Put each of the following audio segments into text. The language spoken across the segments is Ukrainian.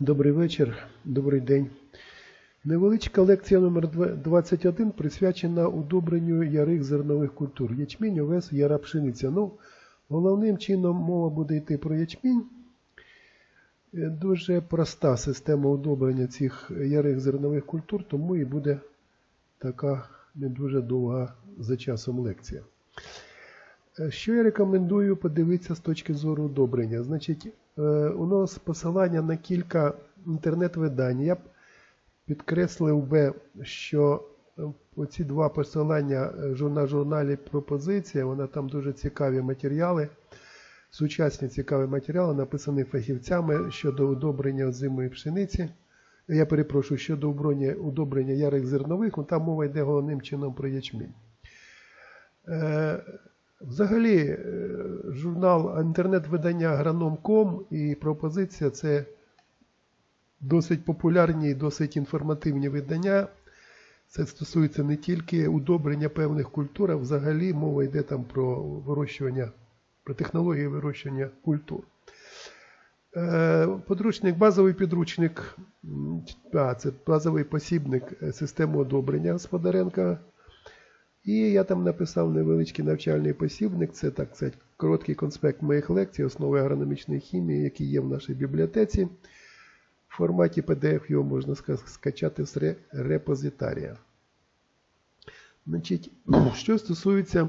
Добрий вечір, добрий день. Невеличка лекція номер 21 присвячена удобренню ярих зернових культур. Ячмінь, овес, яра пшениця. Ну, головним чином мова буде йти про ячмінь. Е, Дуже проста система удобрення цих ярих зернових культур, тому і буде така не дуже довга за часом лекція. Е, Що я рекомендую подивитися з точки зору удобрення? Значить, е, у нас посилання на кілька інтернет-видань. Я б підкреслив би, що е, оці два посилання на журналі Пропозиція, вона там дуже цікаві матеріали, сучасні цікаві матеріали, написані фахівцями щодо удобрення озимої пшениці. Я перепрошую, щодо удобрення ярих зернових, ну, там мова йде головним чином про ячмінь. Взагалі, е, журнал інтернет-видання Агроном.ком і пропозиція це досить популярні і досить інформативні видання. Це стосується не тільки удобрення певних культур, а взагалі мова йде там про вирощування, про технології вирощування культур. Е, Подручник, базовий підручник, а, це базовий посібник е, системи одобрення Господаренка. І я там написав невеличкий навчальний посібник, це так сказати, короткий конспект моїх лекцій, основи агрономічної хімії, які є в нашій бібліотеці. В форматі PDF його можна скачати з ре- репозитарія. Значить, що стосується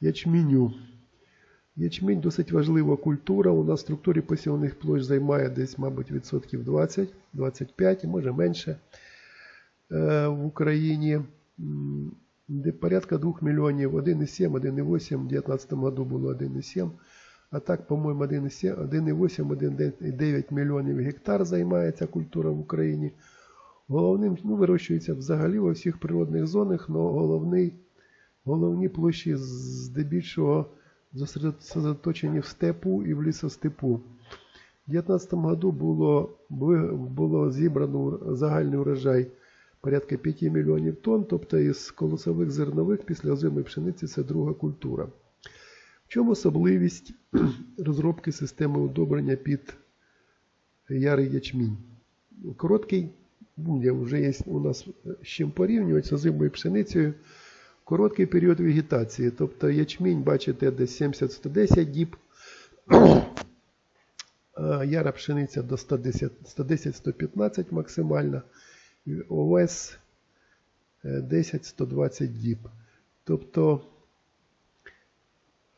ячменю. Ячмінь досить важлива культура. У нас в структурі посівних площ займає десь, мабуть, відсотків 20, 25, може менше е, в Україні. Де порядка 2 мільйонів, 1,7, 1,8, в 2019 году було 1,7. А так, по-моєму, 1,8, 1,9 мільйонів гектар займається культура в Україні. Головним ну, вирощується взагалі во всіх природних зонах, але головний, головні площі здебільшого зосередоточені в степу і в лісостепу. У 2019 году було, було зібрано загальний урожай порядка 5 мільйонів тонн, тобто із колосових зернових після озимої пшениці це друга культура. В чому особливість розробки системи удобрення під ярий ячмінь? Короткий, ну, вже є у нас з чим порівнювати з озимою пшеницею. Короткий період вегетації, тобто ячмінь, бачите, десь 70-110 діб, яра пшениця до 110 110-115 максимально, овес е, 10-120 діб. Тобто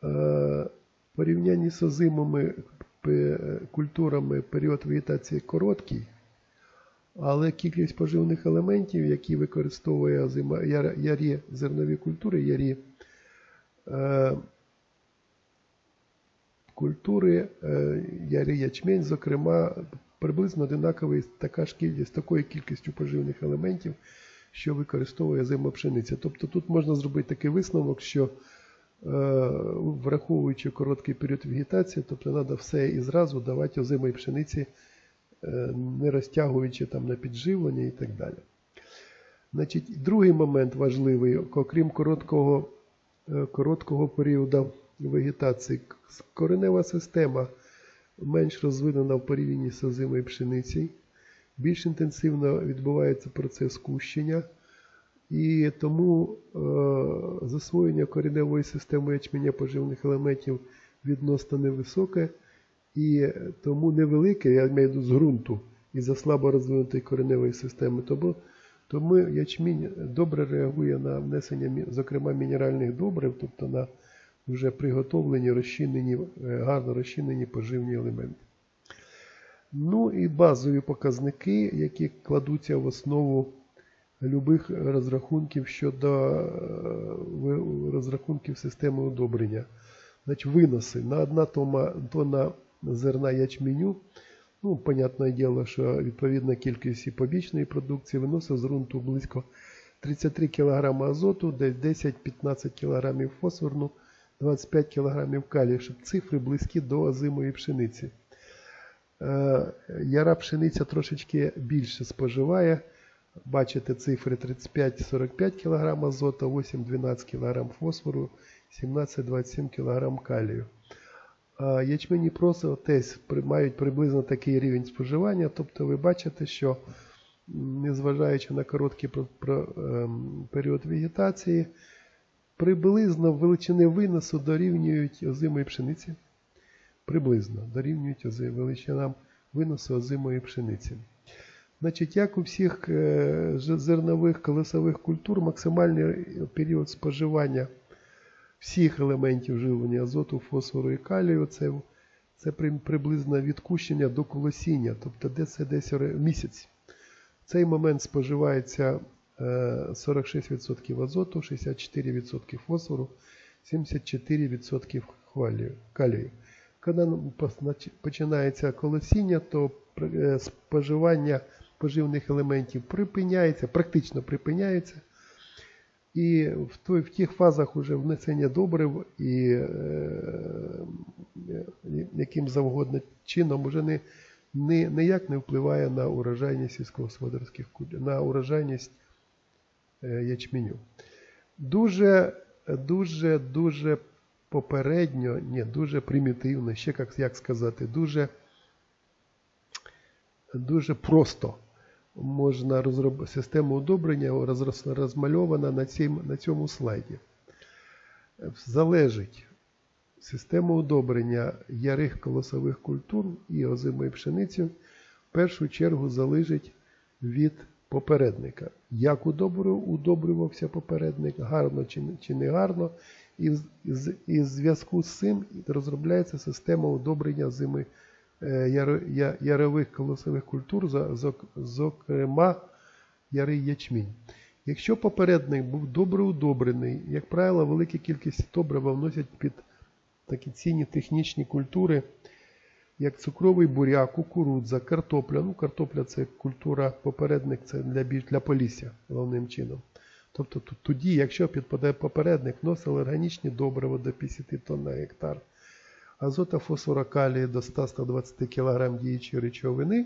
е, порівнянні з озимими культурами період вегетації короткий, але кількість поживних елементів, які використовує озима, яр, ярі зернові культури, ярі е, культури, е, ярі ячмень, зокрема, приблизно одинаковий така ж кількість, такою кількістю поживних елементів, що використовує озима пшениця. Тобто тут можна зробити такий висновок, що е, враховуючи короткий період вегетації, тобто треба все і зразу давати озимої пшениці е, не розтягуючи там на підживлення і так далі. Значить, другий момент важливий, окрім короткого, е, короткого періоду вегетації, коренева система менш розвинена в порівнянні з озимою пшениці, більш інтенсивно відбувається процес кущення, і тому е, засвоєння кореневої системи ячменя поживних елементів відносно невисоке, і тому невелике, я маю з ґрунту із-за слабо розвинутої кореневої системи. Тому, тому ячмінь добре реагує на внесення, зокрема, мінеральних добрив, тобто на вже приготовлені, розчинені, е, гарно розчинені поживні елементи. Ну і базові показники, які кладуться в основу любих розрахунків щодо е, розрахунків системи удобрення. Значить, виноси на 1 тонна, зерна ячменю. Ну, понятне діло, що відповідна кількість і побічної продукції виносить з ґрунту близько 33 кг азоту, десь 10-15 кг фосфорну, 25 кг калію, щоб цифри близькі до озимої пшениці. Е, Яра пшениця трошечки більше споживає. Бачите цифри 35-45 кг азоту, 8-12 кг фосфору, 17-27 кг калію. А ячмені і просо теж мають приблизно такий рівень споживання. Тобто ви бачите, що незважаючи на короткий ем, період вегетації, приблизно величини виносу дорівнюють озимої пшениці. Приблизно дорівнюють величинам виносу озимої пшениці. Значить, як у всіх е, зернових колосових культур, максимальний період споживання всіх елементів живлення азоту, фосфору і калію це, це при- приблизно відкущення до колосіння, тобто де це десь місяць. В цей момент споживається 46% азоту, 64% фосфору, 74% калію. Коли починається колосіння, то е, споживання поживних елементів припиняється, практично припиняється. І в, той, в тих фазах уже внесення добрив і е, е, яким завгодно чином уже не, не, ніяк не впливає на урожайність сільськогосподарських на урожайність е, ячменю. Дуже, дуже, дуже попередньо, ні, дуже примітивно, ще як, як сказати, дуже, дуже просто можна розробити систему удобрення роз- розмальована на, цім, на цьому слайді. Залежить система удобрення ярих колосових культур і озимої пшениці в першу чергу залежить від попередника. Як удобрювався попередник, гарно чи, не- гарно, і, в- зв'язку з цим розробляється система удобрення зими е, ярових колосових культур, зокрема ярий ячмінь. Якщо попередник був добре удобрений, як правило, велика кількість добрива вносять під такі цінні технічні культури, як цукровий буряк, кукурудза, картопля. Ну, картопля це культура попередник, це для для полісся головним чином. Тобто тоді, якщо підпадає попередник, вносили органічні добрива до 50 тонн на гектар, азота фосфора калію до 100-120 кг діючої речовини,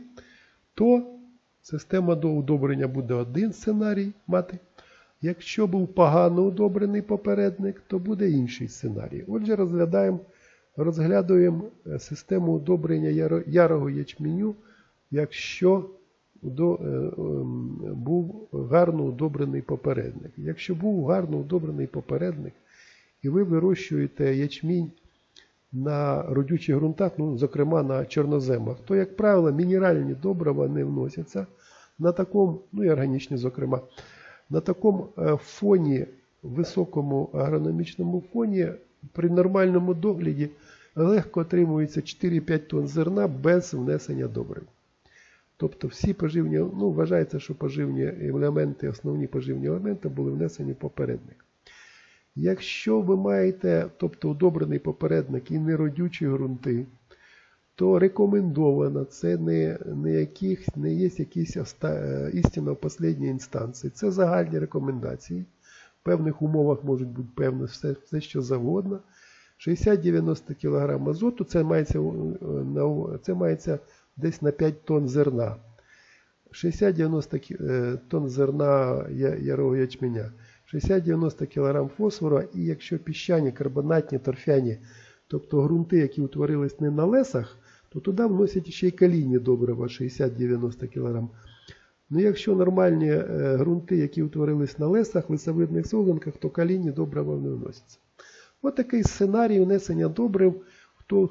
то система до удобрення буде один сценарій мати. Якщо був погано удобрений попередник, то буде інший сценарій. Отже, розглядаємо, розглядуємо е, систему удобрення ярого ячменю, якщо е, ем, був гарно удобрений попередник. Якщо був гарно удобрений попередник, і ви вирощуєте ячмінь на родючих ґрунтах, ну, зокрема на чорноземах, то, як правило, мінеральні добрива не вносяться на такому, ну і органічні, зокрема, на такому е, фоні, високому агрономічному фоні, при нормальному догляді легко отримується 4-5 тонн зерна без внесення добрив. Тобто всі поживні, ну вважається, що поживні елементи, основні поживні елементи були внесені в попередник. Якщо ви маєте, тобто удобрений попередник і неродючі ґрунти, то рекомендовано, це не, не, яких, не є якісь е, істина в останній інстанції. Це загальні рекомендації. Певних умовах можуть бути певне все, все що завгодно. 60-90 кг азоту це мається, е, це мається десь на 5 тонн зерна. 60-90 е, тонн зерна ярого ячменя, 60-90 кг фосфора, і якщо піщані, карбонатні, торфяні, тобто ґрунти, які утворились не на лесах, то туди вносять ще й калійні добрива 60-90 кг. Ну, якщо нормальні е, ґрунти, які утворились на лесах, лесовидних солонках, то калійні добрива не вносяться. Ось такий сценарій внесення добрив в, то-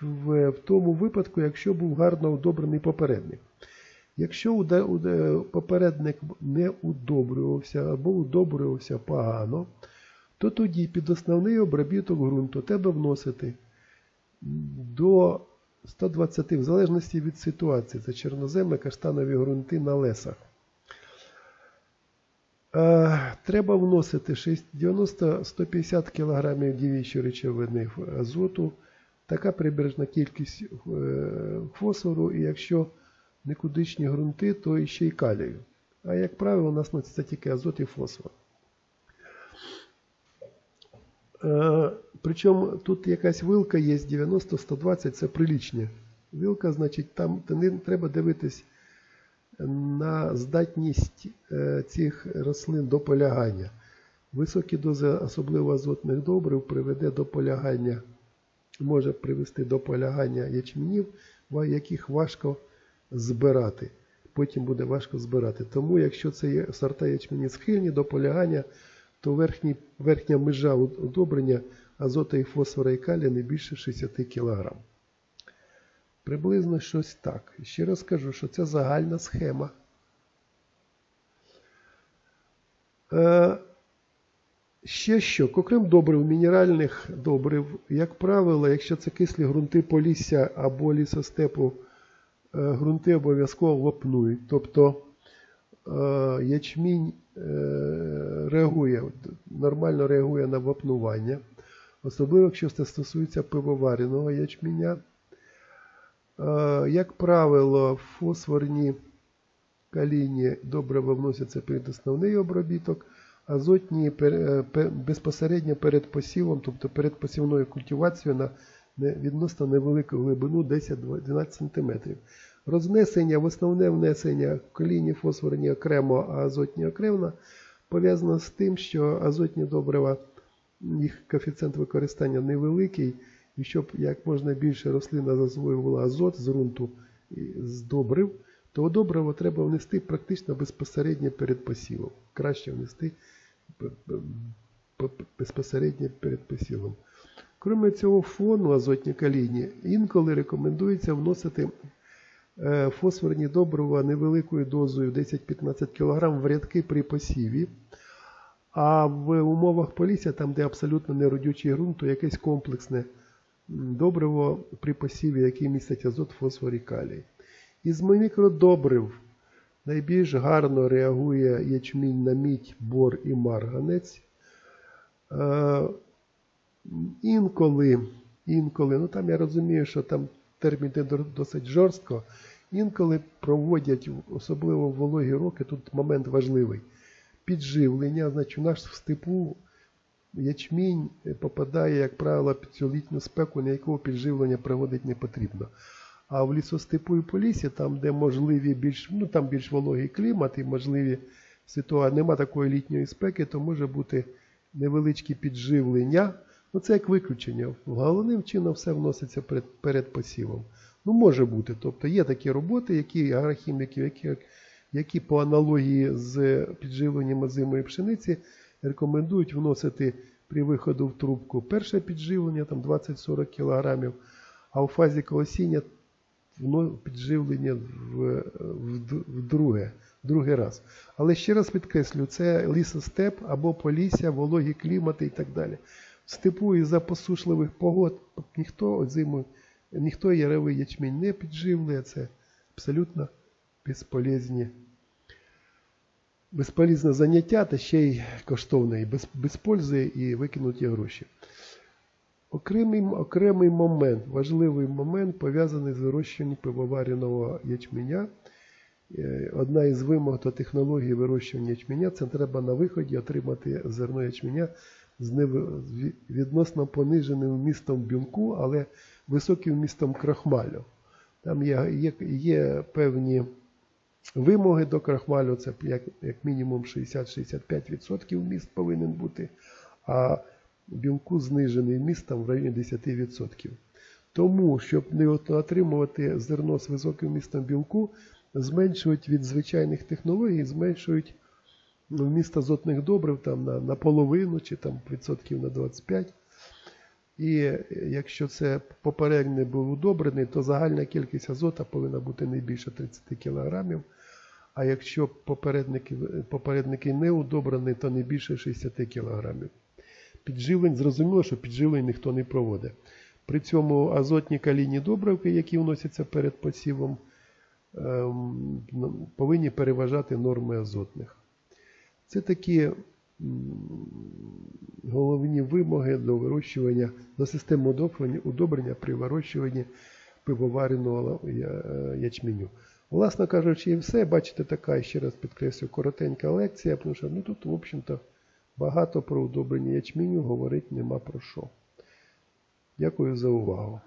в, в тому випадку, якщо був гарно удобрений попередник. Якщо попередник не удобрювався або удобрювався погано, то тоді під основний обробіток ґрунту треба вносити до 120, в залежності від ситуації, це чорноземи, каштанові ґрунти на лесах. Е, Треба вносити 90-150 кг діючої речовини азоту, така прибережна кількість е, фосфору, і якщо никудишні ґрунти, то ще й калію. А як правило, у нас носиться тільки азот і фосфор. Причому тут якась вилка є 90-120, це прилічні. Вилка, значить, там треба дивитись на здатність е, цих рослин до полягання. Високі дози, особливо азотних добрив, приведе до полягання може привести до полягання ячменів, яких важко збирати. Потім буде важко збирати. Тому, якщо це є сорта ячмені схильні до полягання, то верхній, верхня межа уд- удобрення азота і фосфора і калія не більше 60 кг. Приблизно щось так. Ще раз кажу, що це загальна схема. Е, Ще що, окрім добрив, мінеральних добрив, як правило, якщо це кислі ґрунти полісся або лісостепу, е, ґрунти обов'язково вапнують. Тобто е, ячмінь е, реагує, нормально реагує на вапнування, особливо якщо це стосується пивовареного ячменя. Е, Як правило, фосфорні калійні добрива вносяться перед основний обробіток, азотні е, безпосередньо перед посівом, тобто перед посівною культивацією на відносно невелику глибину 10-12 см. Рознесення в основне внесення калійні фосфорні окремо, а азотні окремо пов'язано з тим, що азотні добрива, їх коефіцієнт використання невеликий, і щоб як можна більше рослина засвоювала азот з ґрунту з добрив, то добриво треба внести практично безпосередньо перед посівом. Краще внести безпосередньо перед посівом. Крім цього фону азотні калійні, інколи рекомендується вносити е, фосфорні добрива невеликою дозою 10-15 кг в рядки при посіві. А в умовах полісся, там, де абсолютно неродючий ґрунт, то якесь комплексне добриво при посіві, яке містить азот, фосфор і калій. Із мікродобрив найбільш гарно реагує ячмінь на мідь, бор і марганець. Е, Інколи, інколи, ну там я розумію, що там термін досить жорстко, інколи проводять, особливо в вологі роки, тут момент важливий. Підживлення, значить, у нас в степу ячмінь попадає, як правило, під цю літню спеку, на якого підживлення проводити не потрібно. А в лісостепу і полісі, там, де можливі більш, ну там більш вологий клімат і можливі ситуації, нема такої літньої спеки, то може бути невеличкі підживлення. Ну, це як виключення. Головним чином все вноситься перед, перед посівом. Ну, може бути. Тобто є такі роботи, які агрохіміки, які, які по аналогії з підживленням озимої пшениці рекомендують вносити при виходу в трубку перше підживлення, там 20-40 кг, а у фазі колосіння підживлення в, в, в друге, другий раз. Але ще раз підкреслю, це лісостеп або полісся, вологі клімати і так далі. В степу із-за посушливих погод ніхто зимою, ніхто яревий ячмінь не підживлює, це абсолютно безполезні. Безполезне заняття та ще й коштовне, і без, без пользи і викинуті гроші. Окремий, окремий момент, важливий момент пов'язаний з вирощуванням пивовареного ячменя. Е, Одна із вимог до технології вирощування ячменя це треба на виході отримати зерно ячменя з відносно пониженим вмістом білку, але високим вмістом крахмалю. Там є, є, є певні вимоги до крахмалю, це як, як мінімум 60-65% вміст повинен бути, а білку знижений вміст там в районі 10%. Тому, щоб не отримувати зерно з високим вмістом білку, зменшують від звичайних технологій, зменшують вміст азотних добрив там, на, на половину чи там відсотків на 25%. І е, якщо це попередньо був удобрений, то загальна кількість азота повинна бути не більше 30 кг. А якщо попередники, попередники не удобрені, то не більше 60 кг. Підживлень, зрозуміло, що підживлень ніхто не проводить. При цьому азотні калійні добривки, які вносяться перед посівом, ем, ну, повинні переважати норми азотних. Це такі головні вимоги до вирощування, до системи удобрення, удобрення при вирощуванні пивовареного е, ячменю. Власно кажучи, і все. Бачите, така, ще раз підкреслю, коротенька лекція, тому що ну, тут, в общем-то, багато про удобрення ячменю говорити нема про що. Дякую за увагу.